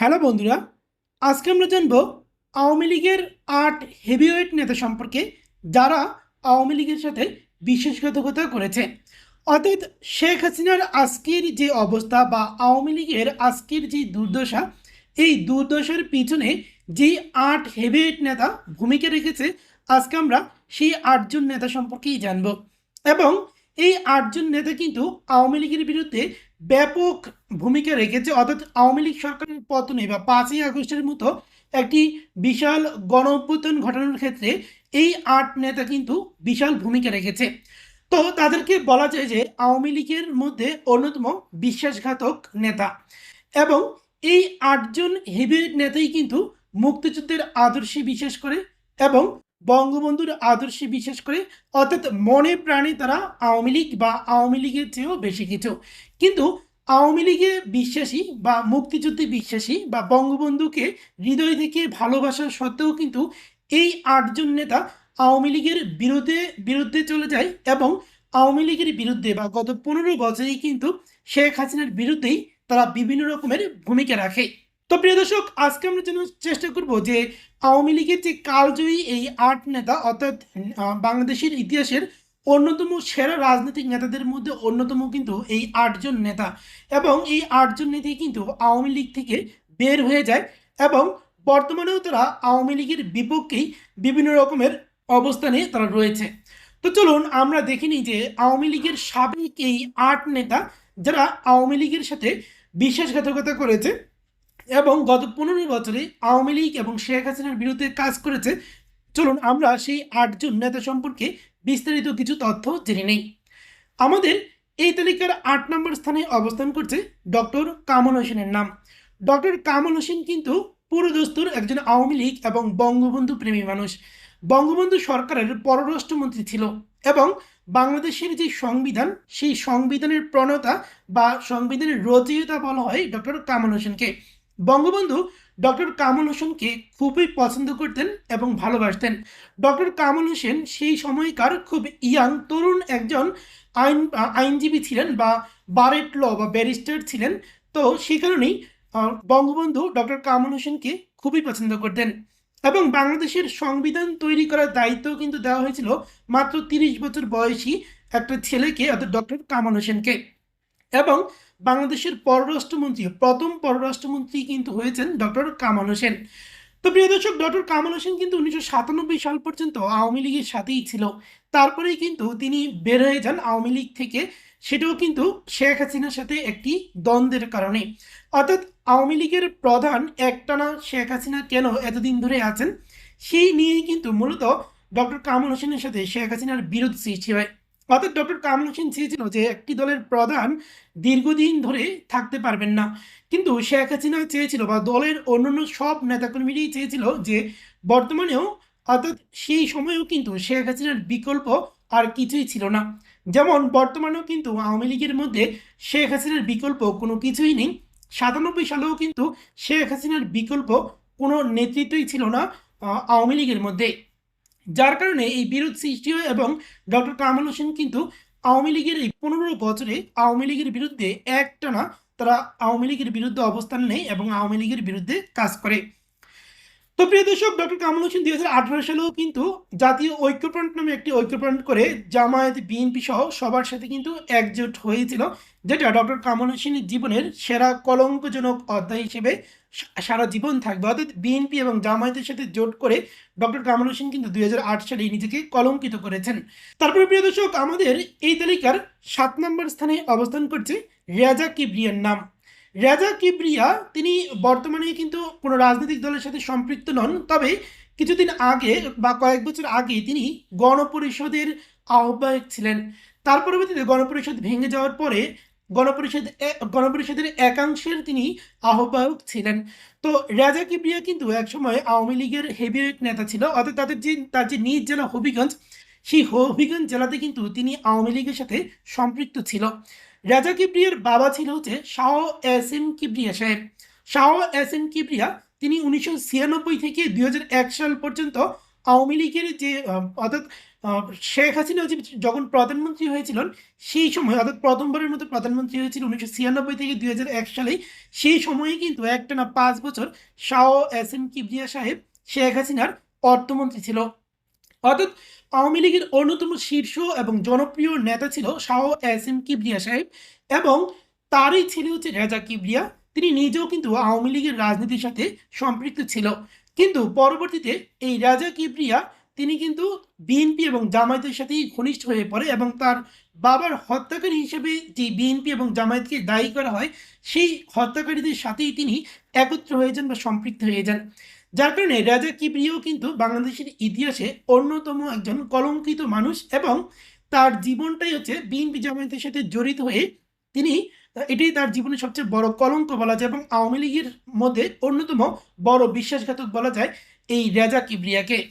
Hello বন্ধুরা, আজকে আমরা জানব আওয়ামী লীগের আট হেভিওয়েট নেতা সম্পর্কে, যারা আওয়ামী লীগের সাথে বিশ্বাসঘাতকতা করেছে। অর্থাৎ শেখ হাসিনার আজকের যে অবস্থা বা আওয়ামী লীগের আজকের যে দুর্দশা, এই দুর্দশার পিছনে যেই আট হেভিওয়েট নেতা ভূমিকা রেখেছে, আজকে আমরা সেই আটজন নেতা সম্পর্কেই জানব। এবং এই আটজন নেতা কিন্তু আওয়ামী লীগের বিরুদ্ধে ব্যাপক ভূমিকা রেখেছে, অর্থাৎ আওয়ামী লীগ সরকারের পতনে বা পাঁচই আগস্টের মতো একটি বিশাল গণ অভ্যুত্থান ঘটানোর ক্ষেত্রে এই আট নেতা কিন্তু বিশাল ভূমিকা রেখেছে। তো তাদেরকে বলা যায় যে আওয়ামী লীগের মধ্যে অন্যতম বিশ্বাসঘাতক নেতা। এবং এই আটজন হেভিওয়েট নেতাই কিন্তু মুক্তিযুদ্ধের আদর্শে বিশ্বাস করে এবং বঙ্গবন্ধুর আদর্শে বিশ্বাস করে, অর্থাৎ মনে প্রাণে তারা আওয়ামী লীগ বা আওয়ামী লীগের চেয়েও বেশি কিছু। কিন্তু আওয়ামী লীগে বিশ্বাসী বা মুক্তিযুদ্ধে বিশ্বাসী বা বঙ্গবন্ধুকে হৃদয় থেকে ভালোবাসা সত্ত্বেও কিন্তু এই আটজন নেতা আওয়ামী লীগের বিরুদ্ধে বিরুদ্ধে চলে যায় এবং আওয়ামী লীগের বিরুদ্ধে বা গত পনেরো বছরেই কিন্তু শেখ হাসিনার বিরুদ্ধেই তারা বিভিন্ন রকমের ভূমিকা রাখে। তো প্রিয় দর্শক, আজকে আমরা যেন চেষ্টা করব যে আওয়ামী লীগের যে কালজয়ী এই আট নেতা, অর্থাৎ বাংলাদেশের ইতিহাসের অন্যতম সেরা রাজনৈতিক নেতাদের মধ্যে অন্যতম কিন্তু এই আটজন নেতা এবং এই আটজন নেতাই কিন্তু আওয়ামী লীগ থেকে বের হয়ে যায় এবং বর্তমানেও তারা আওয়ামী লীগের বিপক্ষেই বিভিন্ন রকমের অবস্থানে তারা রয়েছে। তো চলুন আমরা দেখে নিই যে আওয়ামী লীগের সাবেক এই আট নেতা যারা আওয়ামী লীগের সাথে বিশ্বাসঘাতকতা করেছে এবং গত পনেরো বছরে আওয়ামী লীগ এবং শেখ হাসিনার বিরুদ্ধে কাজ করেছে, চলুন আমরা সেই আটজন নেতা সম্পর্কে বিস্তারিত কিছু তথ্য জেনে নেই। আমাদের এই তালিকার আট নম্বর স্থানে অবস্থান করছে ডক্টর কামাল হোসেনের নাম। ডক্টর কামাল হোসেন কিন্তু পুরোদস্তুর একজন আওয়ামী লীগ এবং বঙ্গবন্ধু প্রেমী মানুষ। বঙ্গবন্ধু সরকারের পররাষ্ট্রমন্ত্রী ছিল এবং বাংলাদেশের যে সংবিধান, সেই সংবিধানের প্রণেতা বা সংবিধানের রচয়িতা বলা হয় ডক্টর কামাল হোসেনকে। বঙ্গবন্ধু ডক্টর কামাল হোসেনকে খুবই পছন্দ করতেন এবং ভালোবাসতেন। ডক্টর কামাল হোসেন সেই সময়কার খুব ইয়াং তরুণ একজন আইন, আইনজীবী ছিলেন বা বারেট ল বা ব্যারিস্টার ছিলেন। তো সেই কারণেই বঙ্গবন্ধু ডক্টর কামাল হোসেনকে খুবই পছন্দ করতেন এবং বাংলাদেশের সংবিধান তৈরি করার দায়িত্ব কিন্তু দেওয়া হয়েছিল মাত্র তিরিশ বছর বয়সী একটা ছেলেকে, অর্থাৎ ডক্টর কামাল হোসেনকে। এবং বাংলাদেশের পররাষ্ট্রমন্ত্রী, প্রথম পররাষ্ট্রমন্ত্রী কিন্তু হয়েছেন ডক্টর কামাল হোসেন। তো প্রিয় দর্শক, ডক্টর কামাল হোসেন কিন্তু উনিশশো সাতানব্বই সাল পর্যন্ত আওয়ামী লীগের সাথেই ছিল। তারপরেই কিন্তু তিনি বের হয়ে যান আওয়ামী লীগ থেকে। সেটাও কিন্তু শেখ হাসিনার সাথে একটি দ্বন্দ্বের কারণে। অর্থাৎ আওয়ামী লীগের প্রধান একটানা শেখ হাসিনা কেন এতদিন ধরে আছেন, সেই নিয়েই কিন্তু মূলত ডক্টর কামাল হোসেনের সাথে শেখ হাসিনার বিরোধ সৃষ্টি হয়। অর্থাৎ ডক্টর কামাল হোসেন চেয়েছিল যে একটি দলের প্রধান দীর্ঘদিন ধরে থাকতে পারবেন না। কিন্তু শেখ হাসিনা চেয়েছিল বা দলের অন্যান্য সব নেতাকর্মীরাই চেয়েছিল যে বর্তমানেও অর্থাৎ সেই সময়েও কিন্তু শেখ হাসিনার বিকল্প আর কিছুই ছিল না। যেমন বর্তমানেও কিন্তু আওয়ামী লীগের মধ্যে শেখ হাসিনার বিকল্প কোনো কিছুই নেই। সাতানব্বই সালেও কিন্তু শেখ হাসিনার বিকল্প কোনো নেতৃত্বই ছিল না আওয়ামী লীগের মধ্যে। যার কারণে এই বিরোধ সৃষ্টি হয় এবং ডক্টর কামাল হোসেন কিন্তু আওয়ামী লীগের এই পনেরো বছরে আওয়ামী লীগের বিরুদ্ধে একটানা তারা আওয়ামী লীগের বিরুদ্ধে অবস্থান নেয় এবং আওয়ামী লীগের বিরুদ্ধে কাজ করে। তো প্রিয় দর্শক, ডক্টর কামাল হোসেন দুই হাজার আঠারো সালেও কিন্তু জাতীয় ঐক্যফ্রন্ট নামে একটি ঐক্যফ্রন্ট করে জামায়াত বিএনপি সহ সবার সাথে কিন্তু একজোট হয়েছিল, যেটা ডক্টর কামাল হোসেনের জীবনের সেরা কলঙ্কজনক অধ্যায় হিসেবে সারা জীবন থাকবে। অর্থাৎ বিএনপি এবং জামায়াতের সাথে জোট করে ডক্টর কামাল হোসেন কিন্তু দুই হাজার আট সালে নিজেকে কলঙ্কিত করেছেন। তারপরে প্রিয় দর্শক, আমাদের এই তালিকার সাত নম্বর স্থানে অবস্থান করছে রেজা কিবরিয়ার নাম। রেজা কিবরিয়া, তিনি বর্তমানে কিন্তু কোনো রাজনৈতিক দলের সাথে সম্পৃক্ত নন, তবে কিছুদিন আগে বা কয়েক বছর আগে তিনি গণপরিষদের আহ্বায়ক ছিলেন। তার পরবর্তীতে গণপরিষদ ভেঙে যাওয়ার পরে গণপরিষদ গণপরিষদের একাংশের তিনি আহ্বায়ক ছিলেন। তো রাজা কিবরিয়া কিন্তু একসময় আওয়ামী লীগের হেভিওয়েট নেতা ছিল, অর্থাৎ তাদের যে, তার যে নিজ জেলা হবিগঞ্জ, সেই হবিগঞ্জ জেলাতে কিন্তু তিনি আওয়ামী লীগের সাথে সম্পৃক্ত ছিল। রাজা কিবরিয়ার বাবা ছিল হচ্ছে শাহ এস এম কিবরিয়া সাহেব। শাহ এস এম কিবরিয়া, তিনি উনিশশো ছিয়ানব্বই থেকে দুই হাজার এক সাল পর্যন্ত আওয়ামী লীগের যে অর্থাৎ শেখ হাসিনা যখন প্রধানমন্ত্রী হয়েছিলেন, সেই সময়, অর্থাৎ প্রথমবারের মতো প্রধানমন্ত্রী হয়েছিল উনিশশো ছিয়ানব্বই থেকে দুই হাজার এক সালে সেই সময়ে কিন্তু একটা না পাঁচ বছর শাহ এস এম কিবরিয়া সাহেব, শেখ হাসিনার অর্থমন্ত্রী ছিল। অর্থাৎ আওয়ামী লীগের অন্যতম শীর্ষ এবং জনপ্রিয় নেতা ছিল শাহ এস এম কিবরিয়া সাহেব এবং তারই ছেলে হচ্ছে রেজা কিবরিয়া। তিনি নিজেও কিন্তু আওয়ামী লীগের রাজনীতির সাথে সম্পৃক্ত ছিল। কিন্তু পরবর্তীতে এই রাজা কিবরিয়া, তিনি কিন্তু বিএনপি এবং জামায়াতের সাথেই ঘনিষ্ঠ হয়ে পড়ে এবং তার বাবার হত্যাকারী হিসেবে যে বিএনপি এবং জামায়াতকে দায়ী করা হয়, সেই হত্যাকারীদের সাথেই তিনি একত্র হয়ে যান বা সম্পৃক্ত হয়ে যান। যার কারণে রাজা কিবরিয়াও কিন্তু বাংলাদেশের ইতিহাসে অন্যতম একজন কলঙ্কিত মানুষ এবং তার জীবনটাই হচ্ছে বিএনপি জামায়াতের সাথে জড়িত হয়ে তিনি এটাই তার জীবনের সবচেয়ে বড় কলঙ্ক বলা যায় এবং আওয়ামী লীগের মধ্যে অন্যতম বড় বিশ্বাসঘাতক বলা যায় এই রেজা কিবরিয়াকে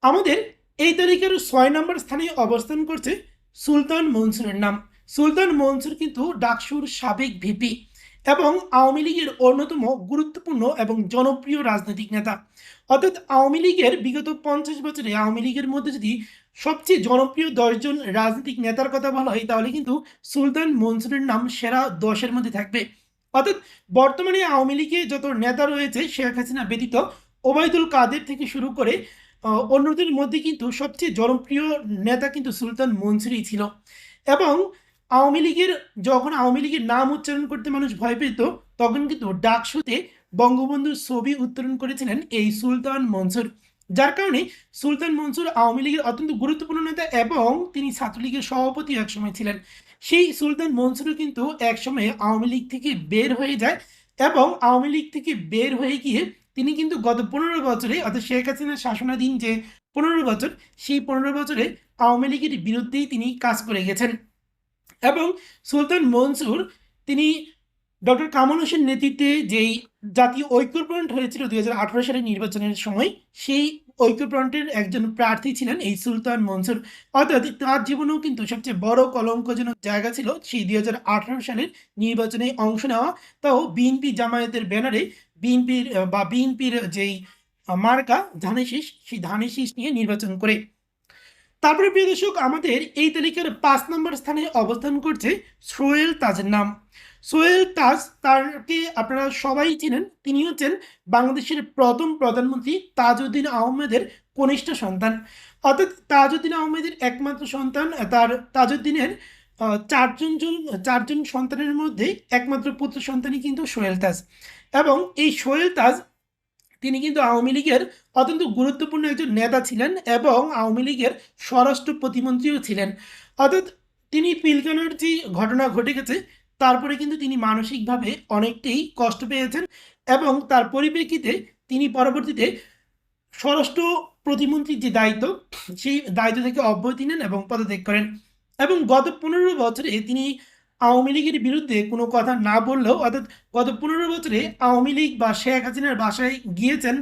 আমাদের এই তালিকার ছয় নম্বর স্থানে অবস্থান করছে সুলতান মনসুরের নাম। সুলতান মনসুর কিন্তু ডাকসুর সাবেক ভিপি। এবং আওয়ামী লীগের অন্যতম গুরুত্বপূর্ণ এবং জনপ্রিয় রাজনৈতিক নেতা। অর্থাৎ আওয়ামী লীগের বিগত পঞ্চাশ বছরে আওয়ামী লীগের মধ্যে যদি সবচেয়ে জনপ্রিয় দশজন রাজনৈতিক নেতার কথা বলা হয়, তাহলে কিন্তু সুলতান মনসুরের নাম সেরা দশের মধ্যে থাকবে। অর্থাৎ বর্তমানে আওয়ামী লীগে যত নেতা রয়েছে, শেখ হাসিনা ব্যতীত ওবায়দুল কাদের থেকে শুরু করে অন্যদের মধ্যে কিন্তু সবচেয়ে জনপ্রিয় নেতা কিন্তু সুলতান মনসুরই ছিল। এবং আওয়ামী লীগের যখন আওয়ামী লীগের নাম উচ্চারণ করতে মানুষ ভয় পেত, তখন কিন্তু ডাকসুতে বঙ্গবন্ধুর ছবি উত্তোলন করেছিলেন এই সুলতান মনসুর। যার কারণে সুলতান মনসুর আওয়ামী লীগের অত্যন্ত গুরুত্বপূর্ণ নেতা এবং তিনি ছাত্রলীগের সভাপতি একসময় ছিলেন। সেই সুলতান মনসুরও কিন্তু একসময় আওয়ামী লীগ থেকে বের হয়ে যায় এবং আওয়ামী লীগ থেকে বের হয়ে গিয়ে তিনি কিন্তু গত পনেরো বছরে, অর্থাৎ শেখ হাসিনার শাসনাধীন যে পনেরো বছর, সেই পনেরো বছরে আওয়ামী লীগের বিরুদ্ধেই তিনি কাজ করে গেছেন। এবং সুলতান মনসুর, তিনি ডক্টর কামাল হোসেন নেতৃত্বে যেই জাতীয় ঐক্যফ্রন্ট হয়েছিল দুই হাজার আঠারো সালের নির্বাচনের সময়, সেই ঐক্যফ্রন্টের একজন প্রার্থী ছিলেন এই সুলতান মনসুর। অর্থাৎ তার জীবনেও কিন্তু সবচেয়ে বড় কলঙ্কজনক জায়গা ছিল সেই দুই হাজার আঠারো সালের নির্বাচনে অংশ নেওয়া। তাও বিএনপি জামায়াতের ব্যানারে বিএনপির, বা বিএনপির যেই মার্কা ধানের শীষ, সেই ধানের শীষ নিয়ে নির্বাচন করে। তারপরে প্রিয় দর্শক, আমাদের এই তালিকার পাঁচ নম্বর স্থানে অবস্থান করছে সোহেল তাজের নাম। সোহেল তাজ, তারকে আপনারা সবাই চিনেন। তিনি হচ্ছেন বাংলাদেশের প্রথম প্রধানমন্ত্রী তাজউদ্দিন আহমেদের কনিষ্ঠ সন্তান। অর্থাৎ তাজউদ্দিন আহমেদের একমাত্র সন্তান, তার তাজউদ্দিনের চারজন জন, চারজন সন্তানের মধ্যে একমাত্র পুত্র সন্তানই কিন্তু সোহেল তাজ। এবং এই সোহেল তাজ তিনি কিন্তু আওয়ামী লীগের অত্যন্ত গুরুত্বপূর্ণ একজন নেতা ছিলেন এবং আওয়ামী লীগের স্বরাষ্ট্র প্রতিমন্ত্রীও ছিলেন। অর্থাৎ তিনি পিলকানোর যে ঘটনা ঘটে গেছে, তারপরে কিন্তু তিনি মানসিকভাবে অনেকটাই কষ্ট পেয়েছেন এবং তার পরিপ্রেক্ষিতে তিনি পরবর্তীতে স্বরাষ্ট্র প্রতিমন্ত্রীর যে দায়িত্ব, সেই দায়িত্ব থেকে অব্যাহতি নেন এবং পদত্যাগ করেন। এবং গত পনেরো বছরে তিনি আওয়ামী লীগের বিরুদ্ধে কোনো কথা না বললেও, অর্থাৎ গত পনেরো বছরে আওয়ামী লীগ বা শেখ হাসিনার বাসায় গিয়েছেন,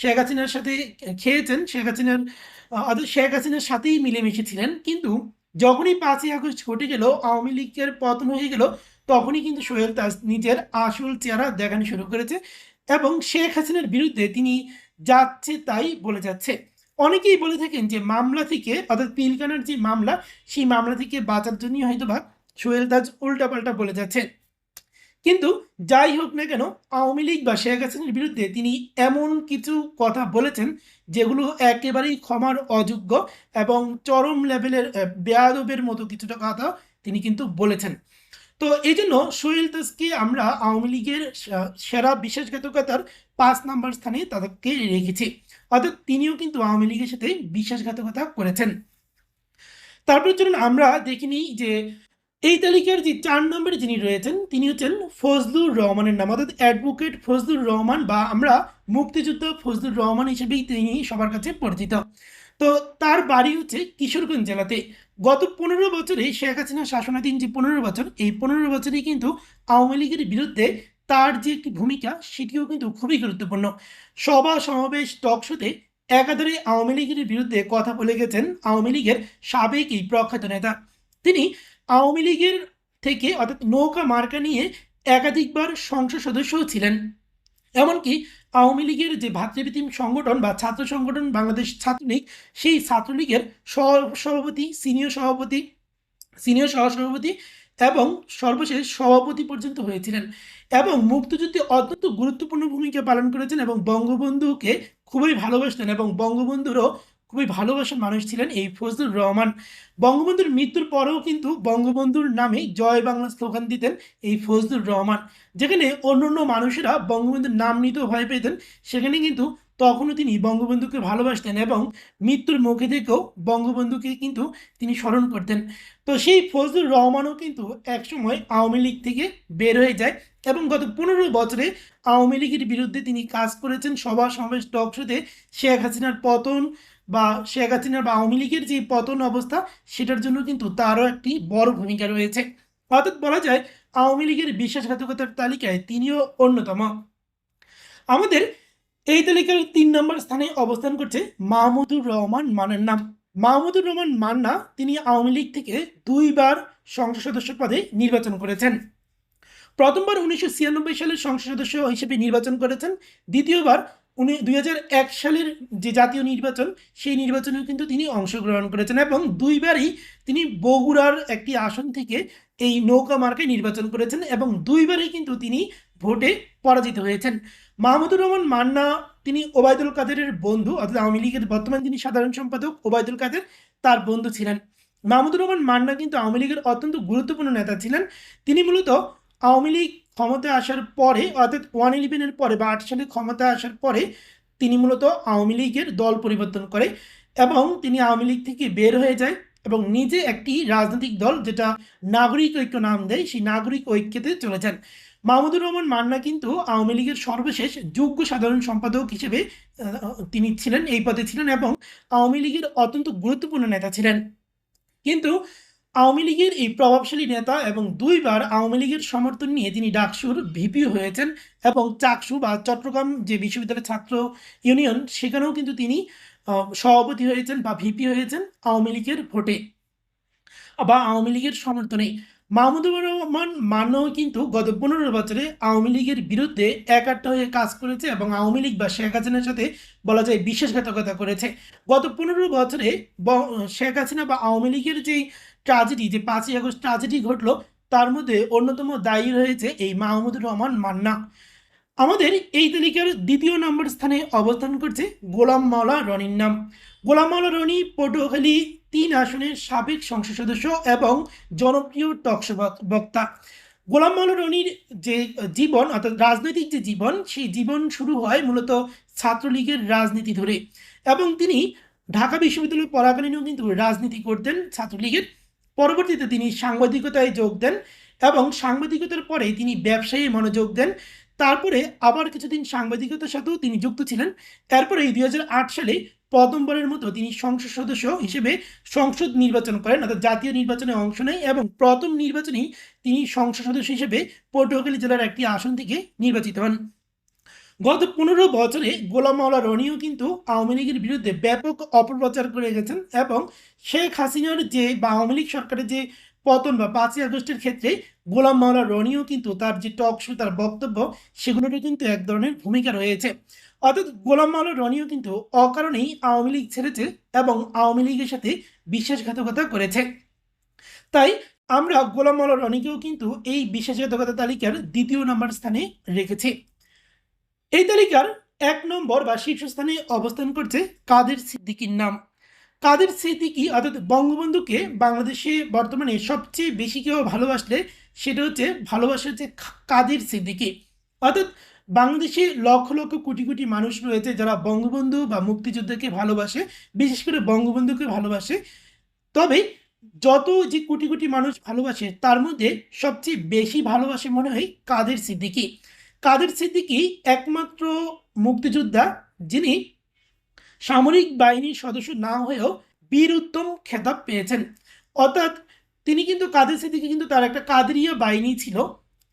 শেখ হাসিনার সাথে খেয়েছেন, শেখ হাসিনার অর্থাৎ শেখ হাসিনার সাথেই মিলেমিশেছিলেন কিন্তু যখনই পাঁচই আগস্ট ঘটে গেল, আওয়ামী লীগের পতন হয়ে গেল, তখনই কিন্তু সোহেল তাজ নিজের আসল চেহারা দেখানো শুরু করেছে এবং শেখ হাসিনার বিরুদ্ধে তিনি যাচ্ছে তাই বলে যাচ্ছে। অনেকেই বলে থাকেন যে, মামলা থেকে, অর্থাৎ পিলকানার যে মামলা, সেই মামলা থেকে বাঁচার জন্যই হয়তো বা সোহেল তাজ উল্টাপাল্টা বলে যাচ্ছে কিন্তু যাই হোক না কেন, আওয়ামী লীগ বা শেখ হাসিনার বিরুদ্ধে তিনি এমন কিছু কথা বলেছেন যেগুলো একেবারেই ক্ষমার অযোগ্য এবং চরম লেভেলের বেয়াদবের মতো কিছুটা কথা তিনি কিন্তু বলেছেন। তো এই জন্য সোহেল তাজকে আমরা আওয়ামী লীগের সেরা বিশ্বাসঘাতকতার পাঁচ নাম্বার স্থানে তাদেরকে রেখেছি। অর্থাৎ তিনিও কিন্তু আওয়ামী লীগের সাথে বিশ্বাসঘাতকতা করেছেন। তারপর চলুন আমরা দেখিনি যে এই তালিকার যে চার নম্বরে যিনি রয়েছেন, তিনি হচ্ছেন ফজলুর রহমানের নাম, অর্থাৎ অ্যাডভোকেট ফজলুর রহমান বা আমরা মুক্তিযোদ্ধা ফজলুর রহমান হিসেবেই তিনি সবার কাছে পরিচিত। তো তার বাড়ি হচ্ছে কিশোরগঞ্জ জেলাতে। গত পনেরো বছরে শেখ হাসিনা শাসনাধীন যে পনেরো বছর, এই পনেরো বছরেই কিন্তু আওয়ামী লীগের বিরুদ্ধে তার যে একটি ভূমিকা, সেটিও কিন্তু খুবই গুরুত্বপূর্ণ। সভা, সমাবেশ টকশোতে একাধারে আওয়ামী লীগের বিরুদ্ধে কথা বলে গেছেন আওয়ামী লীগের সাবেক এই প্রখ্যাত নেতা। তিনি আওয়ামী লীগের থেকে অর্থাৎ নৌকা মার্কা নিয়ে একাধিকবার সংসদ সদস্যও ছিলেন। এমনকি আওয়ামী লীগের যে ভাতৃপ্রতিম সংগঠন বা ছাত্র সংগঠন বাংলাদেশ ছাত্রলীগ, সেই ছাত্রলীগের সভাপতি, সিনিয়র সভাপতি, সিনিয়র সহসভাপতি এবং সর্বশেষ সভাপতি পর্যন্ত হয়েছিলেন এবং মুক্তিযুদ্ধে অত্যন্ত গুরুত্বপূর্ণ ভূমিকা পালন করেছেন এবং বঙ্গবন্ধুকে খুবই ভালোবাসতেন এবং বঙ্গবন্ধুরও খুবই ভালোবাসার মানুষ ছিলেন এই ফজলুর রহমান। বঙ্গবন্ধুর মৃত্যুর পরেও কিন্তু বঙ্গবন্ধুর নামে জয় বাংলা স্লোগান দিতেন এই ফজলুর রহমান। যেখানে অন্য অন্য মানুষেরা বঙ্গবন্ধুর নাম নিতেও ভয় পেতেন, সেখানে কিন্তু তখনও তিনি বঙ্গবন্ধুকে ভালোবাসতেন এবং মৃত্যুর মুখে থেকেও বঙ্গবন্ধুকে কিন্তু তিনি স্মরণ করতেন। তো সেই ফজলুর রহমানও কিন্তু একসময় আওয়ামী লীগ থেকে বের হয়ে যায় এবং গত পনেরো বছরে আওয়ামী লীগের বিরুদ্ধে তিনি কাজ করেছেন সভা সমাবেশ টক শোতে শেখ হাসিনার পতন বা শেখ হাসিনার বা আওয়ামী লীগের যে পতন অবস্থা, সেটার জন্য কিন্তু তারও একটি বড় ভূমিকা রয়েছে। অর্থাৎ বলা যায়, আওয়ামী লীগের বিশ্বাসঘাতকতার তালিকায় তিনিও অন্যতম। আমাদের এই তালিকার তিন নম্বর স্থানে অবস্থান করছে মাহমুদুর রহমান মানের নাম। মাহমুদুর রহমান মান্না তিনি আওয়ামী লীগ থেকে দুইবার সংসদ সদস্য পদে নির্বাচন করেছেন। প্রথমবার উনিশশো ছিয়ানব্বই সালের সংসদ সদস্য হিসেবে নির্বাচন করেছেন, দ্বিতীয়বার উনি দুই সালের যে জাতীয় নির্বাচন, সেই নির্বাচনেও কিন্তু তিনি অংশগ্রহণ করেছেন এবং দুইবারই তিনি বগুড়ার একটি আসন থেকে এই নৌকা মার্কে নির্বাচন করেছেন এবং দুইবারই কিন্তু তিনি ভোটে পরাজিত হয়েছেন। মাহমুদুর রহমান মান্না তিনি ওবায়দুল কাদেরের বন্ধু, অর্থাৎ আওয়ামী লীগের বর্তমান তিনি সাধারণ সম্পাদক ওবায়দুল কাদের তার বন্ধু ছিলেন। মাহমুদুর রহমান মান্না কিন্তু আওয়ামী লীগের অত্যন্ত গুরুত্বপূর্ণ নেতা ছিলেন। তিনি মূলত আওয়ামী লীগ ক্ষমতায় আসার পরে, অর্থাৎ ওয়ান ইলেভেনের পরে বা আট সালে ক্ষমতায় আসার পরে, তিনি মূলত আওয়ামী লীগের দল পরিবর্তন করে এবং তিনি আওয়ামী লীগ থেকে বের হয়ে যায় এবং নিজে একটি রাজনৈতিক দল যেটা নাগরিক ঐক্য নাম দেয়, সেই নাগরিক ঐক্যতে চলে যান। মাহমুদুর রহমান মান্না কিন্তু আওয়ামী লীগের সর্বশেষ যোগ্য সাধারণ সম্পাদক হিসেবে তিনি ছিলেন, এই পদে ছিলেন এবং আওয়ামী লীগের অত্যন্ত গুরুত্বপূর্ণ নেতা ছিলেন। কিন্তু আওয়ামী লীগের এই প্রভাবশালী নেতা এবং দুইবার আওয়ামী লীগের সমর্থন নিয়ে তিনি ডাকসুর ভিপি হয়েছেন এবং চাকসু বা চট্টগ্রাম যে বিশ্ববিদ্যালয়ের ছাত্র ইউনিয়ন, সেখানেও কিন্তু তিনি সভাপতি হয়েছেন বা ভিপি হয়েছেন আওয়ামী লীগের ভোটে। বা আওয়ামী লীগের সমর্থনে। মাহমুদুর রহমান মান্নাও কিন্তু গত পনেরো বছরে আওয়ামী লীগের বিরুদ্ধে একাট্টা হয়ে কাজ করেছে এবং আওয়ামী লীগ বা শেখ হাসিনার সাথে বলা যায় বিশ্বাসঘাতকতা করেছে। গত পনেরো বছরে শেখ হাসিনা বা আওয়ামী লীগের যেই ট্রাজেডি যে পাঁচই আগস্ট ট্রাজেডি ঘটলো, তার মধ্যে অন্যতম দায়ী রয়েছে এই মাহমুদুর রহমান মান্না। আমাদের এই তালিকার দ্বিতীয় নম্বর স্থানে অবস্থান করছে গোলাম মাওলা রনির নাম। গোলাম মাওলা রনি পটুয়াখালী তিন আসনের সাবেক সংসদ সদস্য এবং জনপ্রিয় টকশো বক্তা। গোলাম মাওলা রনির যে জীবন, অর্থাৎ রাজনৈতিক যে জীবন, সেই জীবন শুরু হয় মূলত ছাত্রলীগের রাজনীতি ধরে। এবং তিনি ঢাকা বিশ্ববিদ্যালয়ে পড়াকালীনও কিন্তু রাজনীতি করতেন ছাত্রলীগের। পরবর্তীতে তিনি সাংবাদিকতায় যোগ দেন এবং সাংবাদিকতার পরে তিনি ব্যবসায়ী মনোযোগ দেন। তারপরে আবার কিছুদিন সাংবাদিকতার সাথেও তিনি যুক্ত ছিলেন। তারপরে দুই হাজার আট সালে প্রথমবারের মতো তিনি সংসদ সদস্য হিসেবে সংসদ নির্বাচন করেন, অর্থাৎ জাতীয় নির্বাচনে অংশ নেয় এবং প্রথম নির্বাচনেই তিনি সংসদ সদস্য হিসেবে পটুয়াখালী জেলার একটি আসন থেকে নির্বাচিত হন। গত পনেরো বছরে গোলাম মাওলা রনিও কিন্তু আওয়ামী লীগের বিরুদ্ধে ব্যাপক অপপ্রচার করে গেছেন এবং শেখ হাসিনার যে বা আওয়ামী লীগ সরকারের যে পতন বা পাঁচই আগস্টের ক্ষেত্রে গোলাম মাওলা রনিও কিন্তু তার যে টক শো, তার বক্তব্য সেগুলোরও কিন্তু এক ধরনের ভূমিকা রয়েছে। অর্থাৎ গোলাম মাওলা রনিও কিন্তু অকারণেই আওয়ামী লীগ ছেড়েছে এবং আওয়ামী লীগের সাথে বিশ্বাসঘাতকতা করেছে। তাই আমরা গোলাম মাওলা রনিকেও কিন্তু এই বিশ্বাসঘাতকতা তালিকার দ্বিতীয় নম্বর স্থানে রেখেছি। এই তালিকার এক নম্বর বা শীর্ষস্থানে অবস্থান করছে কাদের সিদ্দিকীর নাম। কাদের সিদ্দিকি, অর্থাৎ বঙ্গবন্ধুকে বাংলাদেশে বর্তমানে সবচেয়ে বেশি কেউ ভালোবাসলে, সেটা হচ্ছে ভালোবাসা হচ্ছে কাদের সিদ্দিকী। অর্থাৎ বাংলাদেশে লক্ষ লক্ষ কোটি কোটি মানুষ রয়েছে যারা বঙ্গবন্ধু বা মুক্তিযোদ্ধাকে ভালোবাসে, বিশেষ করে বঙ্গবন্ধুকে ভালোবাসে। তবে যত যে কোটি কোটি মানুষ ভালোবাসে, তার মধ্যে সবচেয়ে বেশি ভালোবাসে মনে হয় কাদের সিদ্দিকী। কাদের সিদ্দিকী একমাত্র মুক্তিযোদ্ধা যিনি সামরিক বাহিনীর সদস্য না হয়েও বীর উত্তম খেতাব পেয়েছেন? অর্থাৎ তিনি কিন্তু কাদের সিদ্দিকী কিন্তু তার একটা কাদেরিয়া বাহিনী ছিল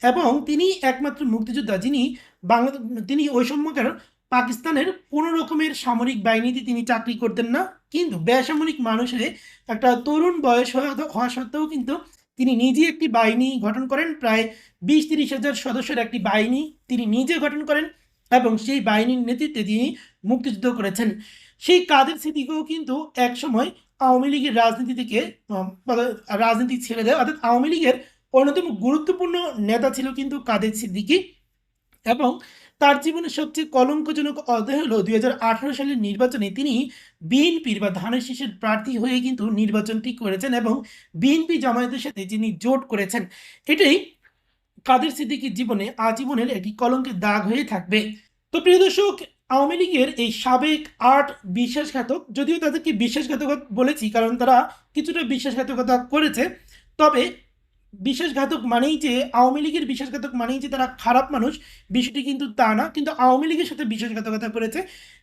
এবং তিনি একমাত্র মুক্তিযোদ্ধা যিনি বাংলা, তিনি ওই সময়কার পাকিস্তানের কোনো রকমের সামরিক বাহিনীতে তিনি চাকরি করতেন না। কিন্তু বেসামরিক মানুষের একটা তরুণ বয়স হওয়া- সত্ত্বেও কিন্তু তিনি নিজে একটি বাহিনী গঠন করেন, প্রায় বিশ তিরিশ হাজার সদস্যের একটি বাহিনী তিনি নিজে গঠন করেন এবং সেই বাহিনীর নেতৃত্বে তিনি মুক্তিযুদ্ধ করেছেন। সেই কাদের সিদ্দিকও কিন্তু একসময় আওয়ামী লীগের রাজনীতি থেকে রাজনীতি ছেড়ে দেয় অর্থাৎ আওয়ামী লীগের অন্যতম গুরুত্বপূর্ণ নেতা ছিল কিন্তু কাদের সিদ্দিকী এবং তার জীবনের সবচেয়ে কলঙ্কজনক অধ্যায় হলো দু হাজার আঠেরো সালের নির্বাচনে তিনি বিএনপির বা ধানের শীষের প্রার্থী হয়ে কিন্তু নির্বাচনটি করেছেন এবং বিএনপি জামায়াতের সাথে যিনি জোট করেছেন, এটাই কাদের সিদ্দিকীর জীবনে আজীবনের একটি কলঙ্কের দাগ হয়ে থাকবে। তো প্রিয় দর্শক, আওয়ামী লীগের এই সাবেক আট বিশ্বাসঘাতক, যদিও তাদেরকে বিশ্বাসঘাতক বলেছি কারণ তারা কিছুটা বিশ্বাসঘাতকতা করেছে, তবে বিশ্বাসঘাতক মানেই যে, আওয়ামী লীগের বিশ্বাসঘাতক মানেই যে তারা খারাপ মানুষ, বিষয়টি কিন্তু তা না। কিন্তু আওয়ামী লীগের সাথে বিশ্বাসঘাতকতা করেছে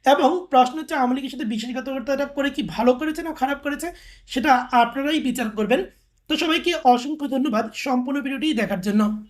এবং প্রশ্ন হচ্ছে আওয়ামী লীগের সাথে বিশ্বাসঘাতকতাটা করে কি ভালো করেছে না খারাপ করেছে, সেটা আপনারাই বিচার করবেন। তো সবাইকে অসংখ্য ধন্যবাদ। সম্পূর্ণ ভিডিওটি দেখার জন্য।